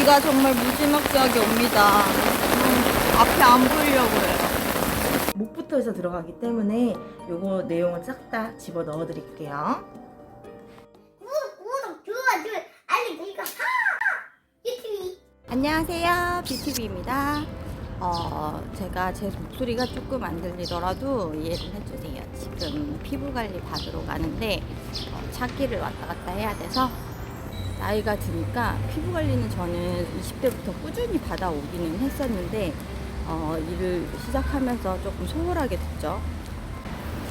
비가 정말 무지막지하게 옵니다. 음, 앞이 안 보이려고 해요. 목부터 해서 들어가기 때문에 요거 내용을 싹 다 집어 넣어 드릴게요. 안녕하세요. BTV입니다. 어, 제가 제 목소리가 조금 안 들리더라도 이해를 해주세요. 지금 피부 관리 받으러 가는데 어, 찾기를 왔다 갔다 해야 돼서 나이가 드니까 피부 관리는 저는 20대부터 꾸준히 받아오기는 했었는데 어, 일을 시작하면서 조금 소홀하게 됐죠.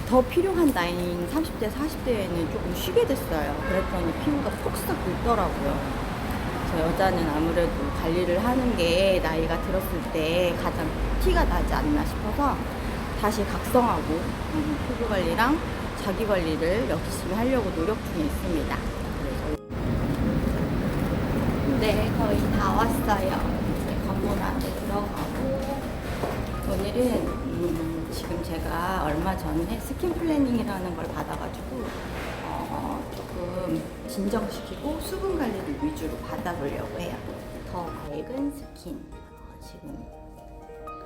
더 필요한 나이인 30대, 40대에는 조금 쉬게 됐어요. 그랬더니 피부가 폭삭 늙더라고요. 저 여자는 아무래도 관리를 하는 게 나이가 들었을 때 가장 티가 나지 않나 싶어서 다시 각성하고 음, 피부 관리랑 자기 관리를 열심히 하려고 노력 중에 있습니다. 네, 거의 다 왔어요. 이제 건물 안에 들어가고 오늘은 음, 지금 제가 얼마 전에 스킨 플래닝이라는 걸 받아가지고 어, 조금 진정시키고 수분 관리를 위주로 받아보려고 해요. 더 밝은 스킨. 어, 지금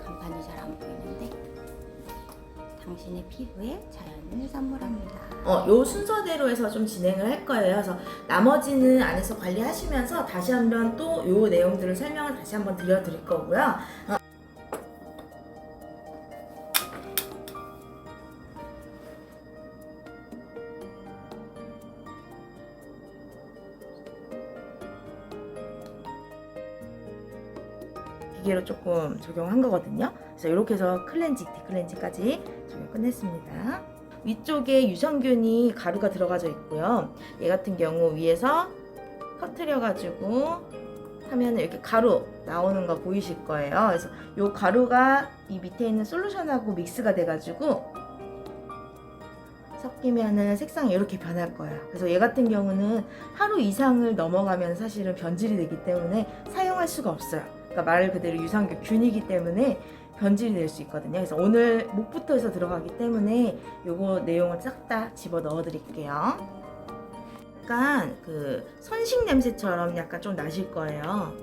간판이 잘 안 보이는데 당신의 피부에 자연을 선물합니다. 어, 요 순서대로 해서 좀 진행을 할 거예요. 그래서 나머지는 안에서 관리하시면서 다시 한번 또 요 내용들을 설명을 다시 한번 드려드릴 거고요. 어, 기계로 조금 적용한 거거든요. 그래서 이렇게 해서 클렌징, 디클렌징까지 적용 끝냈습니다. 위쪽에 유산균이 가루가 들어가져 있고요. 얘 같은 경우 위에서 터트려 가지고 하면 이렇게 가루 나오는 거 보이실 거예요. 그래서 이 가루가 이 밑에 있는 솔루션하고 믹스가 돼 가지고 섞이면은 색상이 이렇게 변할 거예요. 그래서 얘 같은 경우는 하루 이상을 넘어가면 사실은 변질이 되기 때문에 사용할 수가 없어요. 그러니까 말 그대로 유산균 균이기 때문에 변질이 될 수 있거든요. 그래서 오늘 목부터 해서 들어가기 때문에 요거 내용을 싹 다 집어 넣어 드릴게요. 약간 그 선식 냄새처럼 약간 좀 나실 거예요.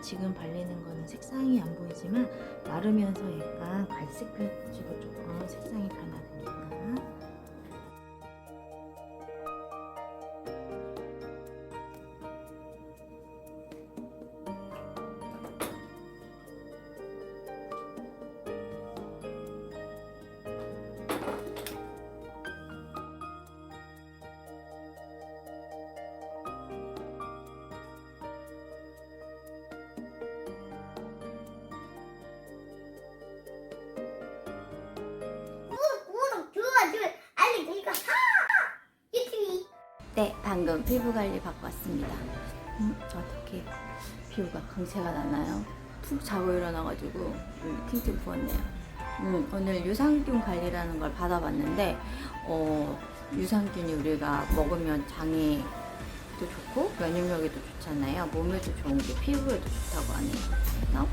지금 발리는 거는 색상이 안 보이지만 마르면서 약간 갈색깔지로 조금 색상이 변화 네, 방금 피부 관리 받고 왔습니다. 음, 어떻게 피부가 광채가 나나요? 푹 자고 일어나가지고 음, 팅팅 부었네요. 음, 오늘 유산균 관리라는 걸 받아봤는데 어, 유산균이 우리가 먹으면 장에 도 좋고 면역력에도 좋잖아요. 몸에도 좋은 게 피부에도 좋다고 하네요. 그래서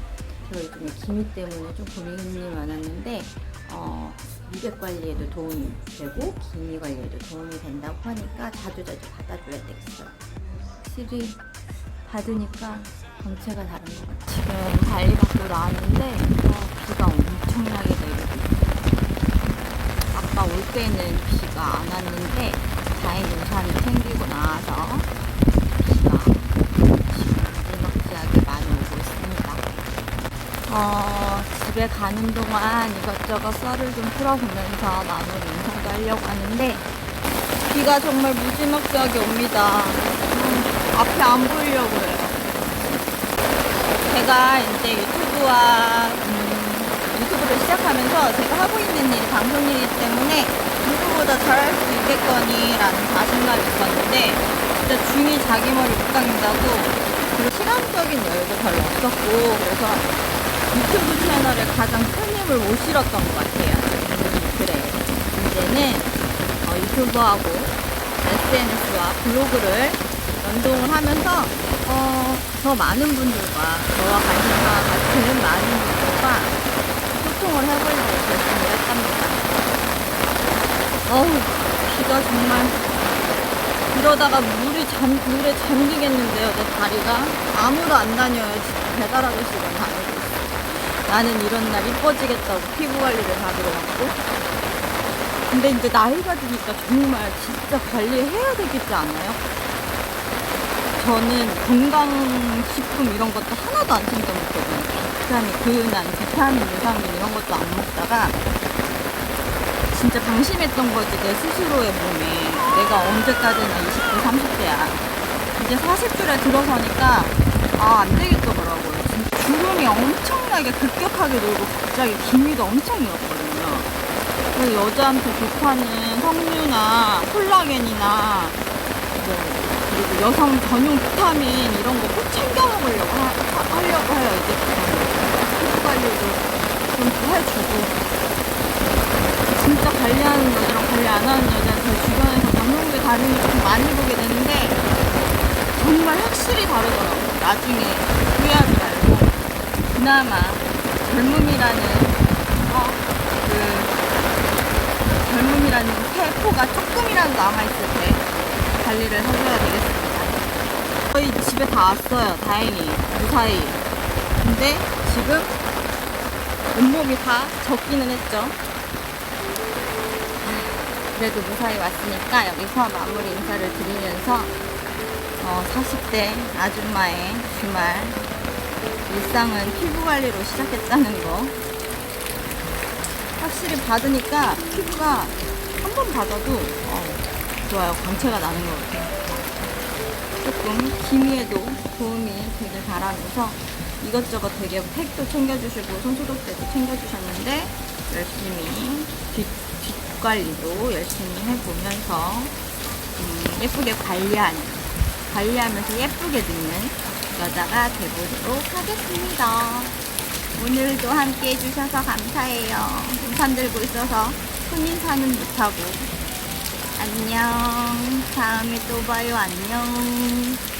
제가 요즘에 기미 때문에 좀 고민이 많았는데 어, 미백 관리에도 도움이 되고 기미 관리에도 도움이 된다고 하니까 자주자주 받아줘야 되겠어요. 확실히 받으니까 정체가 다른 것 같아요. 지금 관리 받고 나왔는데 어, 비가 엄청나게 내리고 아까 올 때는 비가 안 왔는데 자연 우산이 생기고 나와서 비가 지금 무지막지하게 많이 오고 있습니다. 어, 집에 가는 동안 이것저것 썰을 좀 풀어보면서 마무리 인사도 하려고 하는데 비가 정말 무지막지하게 옵니다. 음, 앞이 안 보이려고 해요. 제가 이제 유튜브와 음, 유튜브를 시작하면서 제가 하고 있는 일이 방송 일이기 때문에 누구보다 잘할 수 있겠거니라는 자신감이 있었는데 진짜 중이 자기 머리 못 깎는다고 그리고 시간적인 여유도 별로 없었고 그래서 유튜브 채널에 가장 큰 힘을 못 실었던 것 같아요. 그래요. 이제는 어, 유튜브하고 SNS와 블로그를 연동을 하면서 어, 더 많은 분들과 저와 관심과 같은 많은 분들과 소통을 해보려고 결심을 했답니다. 어우, 비가 정말 이러다가 물이 잠, 물에 잠기겠는데요, 내 다리가. 아무도 안 다녀요, 진짜. 배달 아저씨가 다리. 나는 이런 날 이뻐지겠다고 피부 관리를 받으러 왔고. 근데 이제 나이가 드니까 정말 진짜 관리해야 되겠지 않아요? 저는 건강식품 이런 것도 하나도 안 챙겨 먹거든요. 비타민, 그난 비타민, 유산균 이런 것도 안 먹다가 진짜 방심했던 거지 내 스스로의 몸에 내가 언제까지나 20대 30대야 이제 40줄에 들어서니까 아 안 되겠더라고요 주름이 엄청나게 급격하게 늘고 갑자기 기미도 엄청 늘었거든요. 그래서 여자한테 좋다는 석류나 콜라겐이나 뭐 그리고 여성 전용 비타민 이런 거 꼭 챙겨 먹으려고 하, 하- 하려고 해요 이제부터 피부 관리도 좀더 해주고. 진짜 관리하는 여자랑 관리 안 하는 여자 제 주변에서 방송국에 다니면서 좀 많이 보게 되는데 정말 확실히 다르더라고요. 나중에 후회하지 말고 그나마 젊음이라는 어, 그 젊음이라는 세포가 조금이라도 남아있을 때 관리를 해줘야 되겠습니다. 저희 집에 다 왔어요. 다행히 무사히. 근데 지금 온몸이 다 젖기는 했죠. 그래도 무사히 왔으니까 여기서 마무리 인사를 드리면서 어, 40대 아줌마의 주말 일상은 피부 관리로 시작했다는 거. 확실히 받으니까 피부가 한 번 받아도 어, 좋아요. 광채가 나는 것 같아요. 조금 기미에도 도움이 되길 바라면서 이것저것 되게 팩도 챙겨주시고 손소독제도 챙겨주셨는데 열심히 뒷, 뒷 관리도 열심히 해보면서 음, 예쁘게 관리하는 관리하면서 예쁘게 듣는 여자가 되보도록 하겠습니다. 오늘도 함께 해주셔서 감사해요. 우산 들고 있어서 손인사는 못하고 안녕. 다음에 또 봐요. 안녕.